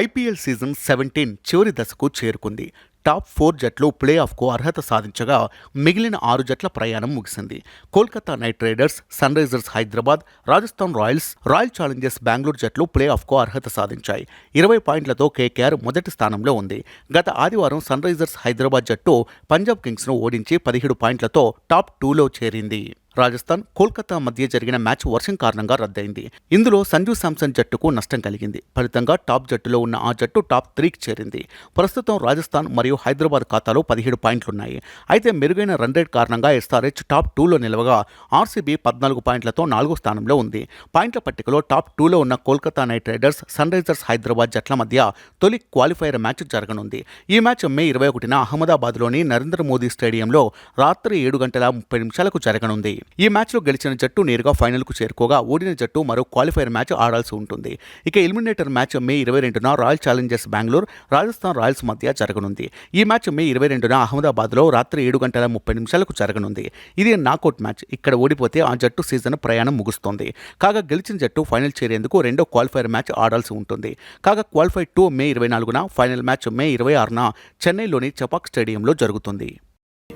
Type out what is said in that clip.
IPL season seventeen చివరి దశకు చేరుకుంది. టాప్ ఫోర్ జట్లు ప్లే ఆఫ్కు అర్హత సాధించగా మిగిలిన ఆరు జట్ల ప్రయాణం ముగిసింది. Kolkata Knight Riders Sunrisers Hyderabad Rajasthan Royals Royal Challengers Bengaluru జట్లు ప్లే ఆఫ్కు అర్హత సాధించాయి. ఇరవై పాయింట్లతో కేకేఆర్ మొదటి స్థానంలో ఉంది. గత ఆదివారం సన్ రైజర్స్ హైదరాబాద్ జట్టు పంజాబ్ కింగ్స్ను ఓడించి పదిహేడు పాయింట్లతో టాప్ టూలో చేరింది. రాజస్థాన్ కోల్కతా మధ్య జరిగిన మ్యాచ్ వర్షం కారణంగా రద్దయింది. ఇందులో సంజు శాంసన్ జట్టుకు నష్టం కలిగింది. ఫలితంగా టాప్ జట్టులో ఉన్న ఆ జట్టు టాప్ త్రీకి చేరింది. ప్రస్తుతం రాజస్థాన్ మరియు హైదరాబాద్ ఖాతాలో పదిహేడు పాయింట్లున్నాయి. అయితే మెరుగైన రన్ రేట్ కారణంగా ఎస్ఆర్హెచ్ టాప్ టూలో నిలవగా ఆర్సీబీ పద్నాలుగు పాయింట్లతో నాలుగో స్థానంలో ఉంది. పాయింట్ల పట్టికలో టాప్ టూలో ఉన్న Kolkata Knight Riders Sunrisers Hyderabad జట్ల మధ్య తొలి క్వాలిఫైర్ మ్యాచ్ జరగనుంది. ఈ మ్యాచ్ మే ఇరవై ఒకటిన అహ్మదాబాద్లోని నరేంద్ర మోదీ స్టేడియంలో రాత్రి ఏడు గంటల ముప్పై నిమిషాలకు జరగనుంది. ఈ మ్యాచ్లో గెలిచిన జట్టు నేరుగా ఫైనల్కు చేరుకోగా ఓడిన జట్టు మరో క్వాలిఫైర్ మ్యాచ్ ఆడాల్సి ఉంటుంది. ఇక ఎలిమినేటర్ మ్యాచ్ మే ఇరవై రెండున Royal Challengers Bengaluru Rajasthan Royals మధ్య జరగనుంది. ఈ మ్యాచ్ మే ఇరవై రెండున అహ్మదాబాద్లో రాత్రి ఏడు గంటల ముప్పై నిమిషాలకు జరగనుంది. ఇది నాకౌట్ మ్యాచ్. ఇక్కడ ఓడిపోతే ఆ జట్టు సీజన్ ప్రయాణం ముగుస్తుంది. కాగా గెలిచిన జట్టు ఫైనల్ చేరేందుకు రెండో క్వాలిఫైర్ మ్యాచ్ ఆడాల్సి ఉంటుంది. కాగా క్వాలిఫై టూ మే ఇరవై నాలుగున ఫైనల్ మ్యాచ్ మే ఇరవై ఆరున చెన్నైలోని చపాక్ స్టేడియంలో జరుగుతుంది.